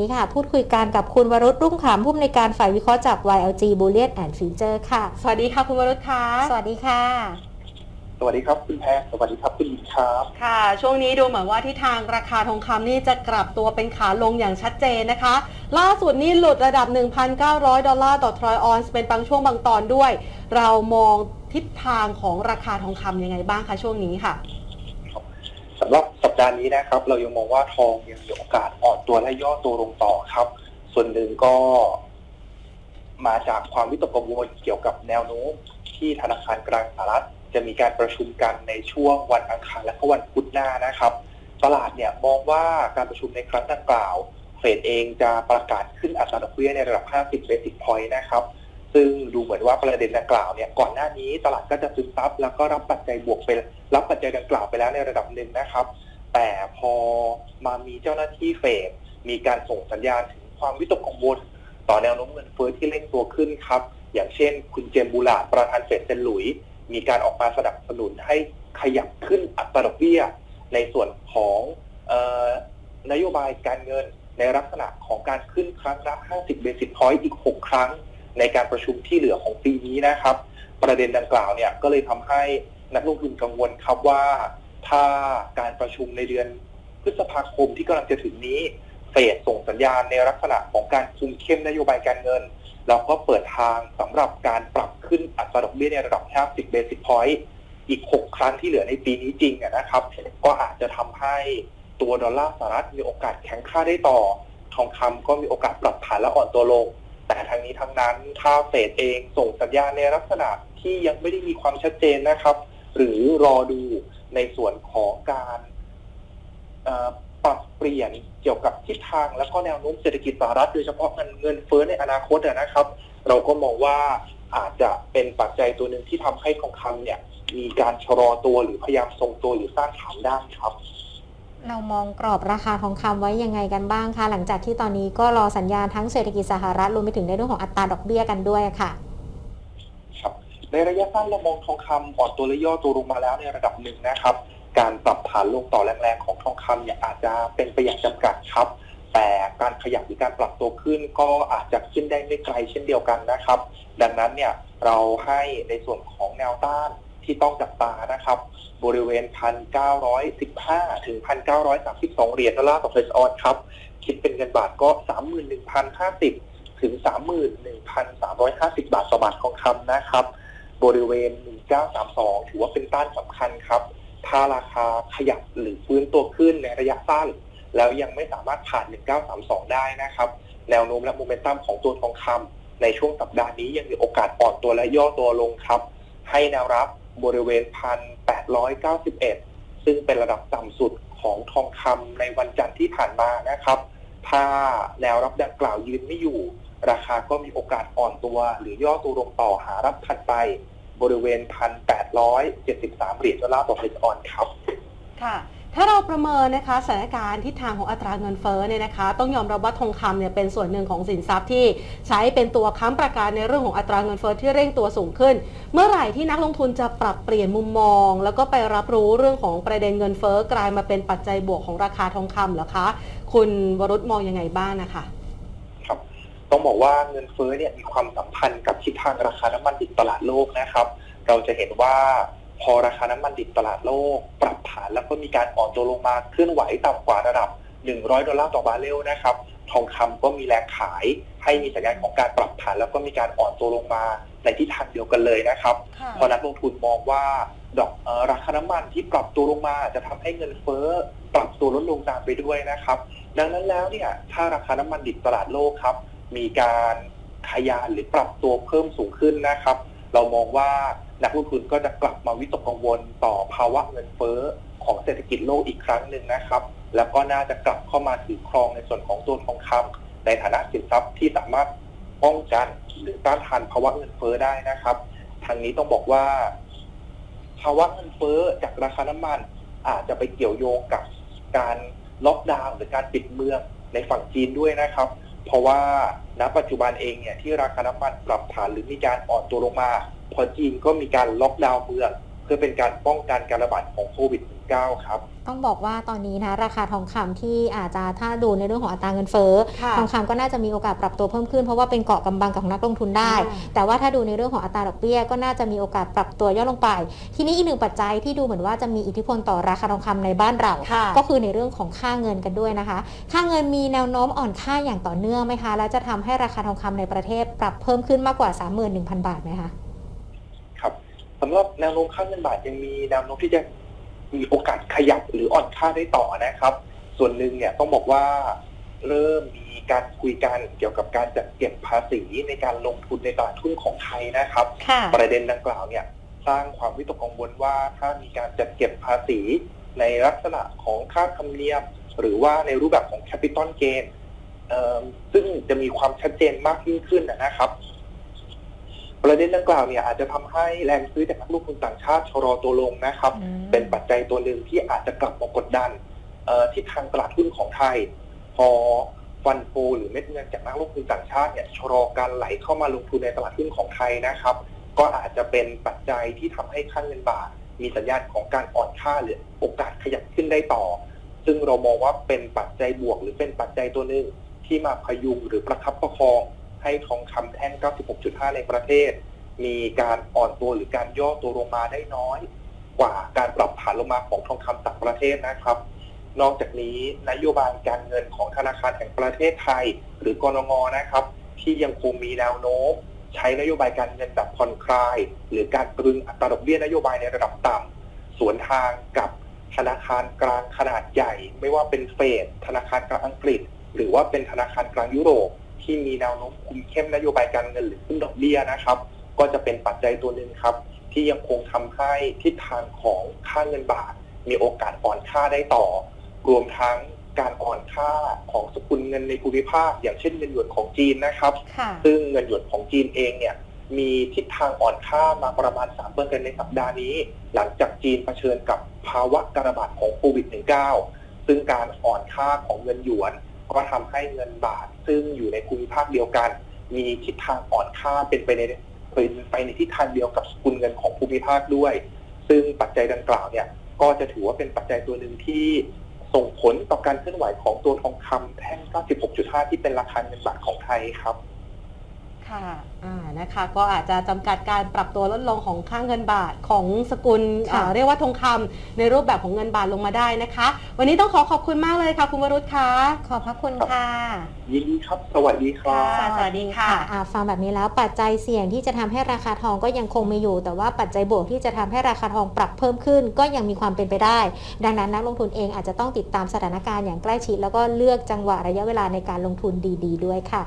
นี้ค่ะพูดคุยกันกับคุณวรุษรุ่งขำผู้อำนวยการฝ่ายวิเคราะห์จาก YLG Bullion and Future ค่ะ สวัสดีค่ะคุณวรุษค่ะ สวัสดีค่ะ สวัสดีครับคุณแพทย์สวัสดีครับคุณหญิงครับค่ะ ช่วงนี้ดูเหมือนว่าที่ทางราคาทองคำนี่จะกลับตัวเป็นขาลงอย่างชัดเจนนะคะ ล่าสุดนี่หลุดระดับ 1,900 ดอลลาร์ต่อทรอยออนซ์เป็นบางช่วงบางตอนด้วย เรามองทิศทางของราคาทองคำยังไงบ้างคะช่วงนี้ค่ะ สำหรับสัปดาห์นี้นะครับ เรายังมองว่าทองยังมีโอกาสอ่อนตัวและย่อตัวลงต่อครับ ส่วนหนึ่งก็มาจากความวิตกกังวลเกี่ยวกับแนวโน้มที่ธนาคารกลางสหรัฐ จะมีการประชุมกันในช่วงวันอังคารและก็วันพุธหน้านะครับ ตลาดเนี่ยมองว่าการประชุมในครั้งดังกล่าวเฟดเองจะประกาศขึ้นอัตราดอกเบี้ยในระดับ 50 เบสิสพอยต์นะครับ ซึ่งดูเหมือนว่าประเด็นดังกล่าวเนี่ยก่อนหน้านี้ตลาดก็จะซึมซับแล้วก็รับปัจจัยบวกไปรับปัจจัยดังกล่าวไปแล้วในระดับหนึ่งนะครับ แต่พอมามีเจ้าหน้าที่เฟดมีการส่งสัญญาณถึงความวิตกกังวลต่อแนวโน้มเงินเฟ้อที่เร่งตัวขึ้นครับ อย่างเช่น คุณเจมบูลาดประธานเฟดเซนหลุย มีการออกมาสนับสนุนให้ขยับขึ้นอัตราดอกเบี้ย ในส่วนของออนโยบายการเงินในลักษณะของการขึ้นครั้งละ50 เบสิสพอยต์อีก 6 ครั้ง ในการประชุมที่เหลือของปีนี้นะครับ ประเด็นดังกล่าวเนี่ยก็เลยทำให้นักลงทุนกังวลครับว่า ถ้าการประชุมในเดือนพฤษภาคมที่กำลังจะถึงนี้เฟดส่งสัญญาณในลักษณะของการคุมเข้มนโยบายการเงิน แล้วก็เปิดทางสำหรับการปรับขึ้นอัตราดอกเบี้ยในระดับ 50 เบสิสพอยต์อีก 6 ครั้งที่เหลือในปีนี้จริงนะครับ ก็อาจจะทำให้ตัวดอลลาร์สหรัฐมีโอกาสแข็งค่าได้ต่อ ทองคำก็มีโอกาสปรับฐานและอ่อนตัวลง แต่ทางนี้ทั้งนั้นถ้าเฟดเองส่งสัญญาณในลักษณะที่ยังไม่ได้มีความชัดเจนนะครับ หรือรอดูในส่วนของการปรับเปลี่ยนเกี่ยวกับทิศทางและก็แนวโน้มเศรษฐกิจสหรัฐโดยเฉพาะเงินเงินเฟ้อในอนาคตนะครับ เราก็มองว่าอาจจะเป็นปัจจัยตัวหนึ่งที่ทำให้ทองคำเนี่ย มีการชะลอตัวหรือพยายามทรงตัวหรือสร้างฐานได้ครับ เรามองกรอบราคาทองคำไว้ยังไงกันบ้างคะหลังจากที่ตอนนี้ก็รอสัญญาณทั้งเศรษฐกิจสหรัฐรวมไปถึงในเรื่องของอัตราดอกเบี้ยกันด้วยค่ะครับในระยะสั้นเรามองทองคำอ่อนตัวและย่อตัวลงมาแล้วในระดับหนึ่งนะครับ การปรับฐานลงต่อแรงๆของทองคำเนี่ยอาจจะเป็นไปอย่างจำกัดครับ แต่การขยับหรือการปรับตัวขึ้นก็อาจจะขึ้นได้ไม่ไกลเช่นเดียวกันนะครับ ดังนั้นเนี่ยเราให้ในส่วนของแนวต้าน ที่ต้องจับตานะครับ บริเวณ 1,915 ถึง 1,932 เหรียญดอลลาร์ต่อเฟสออนครับ คิดเป็นเงินบาทก็ 31,050 ถึง 31,350 บาทต่อบาททองคำนะครับ บริเวณ 1932 ถือว่าเป็นต้านสำคัญครับ ถ้าราคาขยับหรือฟื้นตัวขึ้นในระยะสั้น แล้วยังไม่สามารถผ่าน 1932 ได้นะครับ แนวโน้มและโมเมนตัมของตัวทองคำในช่วงสัปดาห์นี้ยังมีโอกาสอ่อนตัวและย่อตัวลงครับ ให้แนวรับ บริเวณ1,891ซึ่งเป็นระดับต่ำสุดของทองคำในวันจันทร์ที่ผ่านมานะครับ ถ้าแนวรับดังกล่าวยืนไม่อยู่ ราคาก็มีโอกาสอ่อนตัว หรือย่อตัวลงต่อหารับถัดไป บริเวณ1,873เหรียญดอลลาร์ต่อเฟสออนครับ ค่ะ ถ้าเราประเมินนะคะสถานการณ์ทิศทางของอัตราเงินเฟ้อเนี่ยนะคะ ต้องยอมรับว่าทองคำเนี่ยเป็นส่วนหนึ่งของสินทรัพย์ที่ใช้เป็นตัวค้ำประกันในเรื่องของอัตราเงินเฟ้อที่เร่งตัวสูงขึ้น เมื่อไหร่ที่นักลงทุนจะปรับเปลี่ยนมุมมอง แล้วก็ไปรับรู้เรื่องของประเด็นเงินเฟ้อกลายมาเป็นปัจจัยบวกของราคาทองคำเหรอคะ คุณวรุษมองยังไงบ้างนะคะครับต้องบอกว่าเงินเฟ้อเนี่ยมีความสัมพันธ์กับทิศทางราคาน้ำมันดิบตลาดโลกนะครับ เราจะเห็นว่า พอราคาน้ำมันดิบตลาดโลก ปรับฐานแล้วก็มีการอ่อนตัวลงมาเคลื่อนไหวต่ำกว่าระดับ 100 ดอลลาร์ต่อบาร์เรลนะครับ ทองคำก็มีแรงขายให้มีสัญญาณของการปรับฐานแล้วก็มีการอ่อนตัวลงมาในทิศทางเดียวกันเลยนะครับ พอนักลงทุนมองว่าดอกเออราคาน้ำมันที่ปรับตัวลงมาจะทำให้เงินเฟ้อปรับตัวลดลงตามไปด้วยนะครับ ดังนั้นแล้วเนี่ยถ้าราคาน้ำมันดิบตลาดโลกครับ มีการขยายหรือปรับตัวเพิ่มสูงขึ้นนะครับ เรามองว่า นักลงทุนก็จะกลับมาวิตกกังวลต่อภาวะเงินเฟ้อของเศรษฐกิจโลกอีกครั้งหนึ่งนะครับ แล้วก็น่าจะกลับเข้ามาถือครองในส่วนของตัวทองคำในฐานะสินทรัพย์ที่สามารถป้องกันหรือต้านทานภาวะเงินเฟ้อได้นะครับ ทางนี้ต้องบอกว่า ภาวะเงินเฟ้อจากราคาน้ำมัน อาจจะไปเกี่ยวโยงกับการล็อกดาวน์หรือการปิดเมืองในฝั่งจีนด้วยนะครับ เพราะว่าณปัจจุบันเองเนี่ยที่ราคาน้ำมันปรับฐานหรือมีการอ่อนตัวลงมา พอจีนก็มีการล็อกดาวน์เมืองเพื่อเป็นการป้องกันการระบาดของโควิด 19 ครับ ต้องบอกว่าตอนนี้นะราคาทองคำที่อาจจะถ้าดูในเรื่องของอัตราเงินเฟ้อค่ะทองคำก็น่าจะมีโอกาสปรับตัวเพิ่มขึ้นเพราะว่าเป็นเกาะกำบังของนักลงทุนได้อ่าแต่ว่าถ้าดูในเรื่องของอัตราดอกเบี้ยก็น่าจะมีโอกาสปรับตัวย่อลงไป ทีนี้อีกหนึ่งปัจจัยที่ดูเหมือนว่าจะมีอิทธิพลต่อราคาทองคำในบ้านเราค่ะก็คือในเรื่องของค่าเงินกันด้วยนะคะ ค่าเงินมีแนวโน้มอ่อนค่าอย่างต่อเนื่องไหมคะ และจะทำให้ราคาทองคำในประเทศปรับเพิ่มขึ้นมากกว่า 31,000 บาทไหมคะครับ สำหรับแนวโน้มค่าเงินบาทยังมีแนวโน้มที่จะมีโอกาสขยับหรืออ่อนค่าได้ต่อนะครับ ส่วนหนึ่งเนี่ยต้องบอกว่าเริ่มมีการคุยกันเกี่ยวกับการจัดเก็บภาษีในการลงทุนในตลาดทุนของไทยนะครับค่ะประเด็นดังกล่าวเนี่ยสร้างความวิตกกังวลว่าถ้ามีการจัดเก็บภาษีในลักษณะของค่าธรรมเนียม หรือว่าในรูปแบบของแคปิตอลเกนซึ่งจะมีความชัดเจนมากยิ่งขึ้นนะครับ ประเด็นดังกล่าวเนี่ยอาจจะทำให้แรงซื้อจากนักลงทุนต่างชาติชะลอตัวลงนะครับอืมเป็นปัจจัยตัวหนึ่งที่อาจจะกลับมากดดันเอ่อที่ทางตลาดหุ้นของไทย พอฟันโฟหรือเม็ดเงินจากนักลงทุนต่างชาติเนี่ยชะลอการไหลเข้ามาลงทุนในตลาดหุ้นของไทยนะครับ ก็อาจจะเป็นปัจจัยที่ทำให้ค่าเงินบาท มีสัญญาณของการอ่อนค่าหรือโอกาสขยับขึ้นได้ต่อ ซึ่งเรามองว่าเป็นปัจจัยบวก หรือเป็นปัจจัยตัวหนึ่งที่มาพยุงหรือประคับประคอง ให้ทองคำแท่ง 96.5 ในประเทศ มีการอ่อนตัวหรือการย่อตัวลงมาได้น้อย กว่าการปรับฐานลงมาของทองคำต่างประเทศนะครับ นอกจากนี้นโยบายการเงินของธนาคารแห่งประเทศไทย หรือกรงงนะครับ ที่ยังคงมีแนวโน้มใช้นโยบายการเงินแบบผ่อนคลาย หรือการตรึงอัตราดอกเบี้ยนโยบายในระดับต่ำสวนทางกับธนาคารกลางขนาดใหญ่ ไม่ว่าเป็นเฟดธนาคารกลางอังกฤษ หรือว่าเป็นธนาคารกลางยุโรป ที่มีแนวโน้มคุมเข้มนโยบายการเงินหรือขึ้นดอกเบี้ยนะครับ ก็จะเป็นปัจจัยตัวหนึ่งครับ ที่ยังคงทำให้ทิศทางของค่าเงินบาท มีโอกาสอ่อนค่าได้ต่อ รวมทั้งการอ่อนค่าของสกุลเงินในภูมิภาค อย่างเช่นเงินหยวนของจีนนะครับค่ะซึ่งเงินหยวนของจีนเองเนี่ยมีทิศทางอ่อนค่ามาประมาณ 3%ในสัปดาห์นี้ หลังจากจีนเผชิญกับภาวะการระบาดของโควิด -19 ซึ่งการอ่อนค่าของเงินหยวน ก็ทำให้เงินบาทซึ่งอยู่ในภูมิภาคเดียวกัน มีทิศทางอ่อนค่าเป็นไปในเป็นไปในทิศทางเดียวกับสกุลเงินของภูมิภาคด้วย ซึ่งปัจจัยดังกล่าวเนี่ยก็จะถือว่าเป็นปัจจัยตัวหนึ่งที่ส่งผลต่อการเคลื่อนไหวของตัวทองคำแท่ง 96.5 ที่เป็นราคาเงินบาทของไทยครับ ค่ะอ่านะคะก็อาจจะจำกัดการปรับตัวลดลงของค่าเงินบาทของสกุลค่ะ อ่าเรียกว่าทองคำในรูปแบบของเงินบาทลงมาได้นะคะ วันนี้ต้องขอขอบคุณมากเลยค่ะ คุณวรุษค่ะขอบพระคุณค่ะ ยินดีครับ สวัสดีครับค่ะสวัสดีค่ะ อ่าฟังแบบนี้แล้วปัจจัยเสี่ยงที่จะทำให้ราคาทองก็ยังคงมีอยู่ แต่ว่าปัจจัยบวกที่จะทำให้ราคาทองปรับเพิ่มขึ้น ก็ยังมีความเป็นไปได้ ดังนั้นนักลงทุนเองอาจจะต้องติดตามสถานการณ์อย่างใกล้ชิดแล้วก็เลือกจังหวะระยะเวลาในการลงทุนดี ๆ ด้วยค่ะ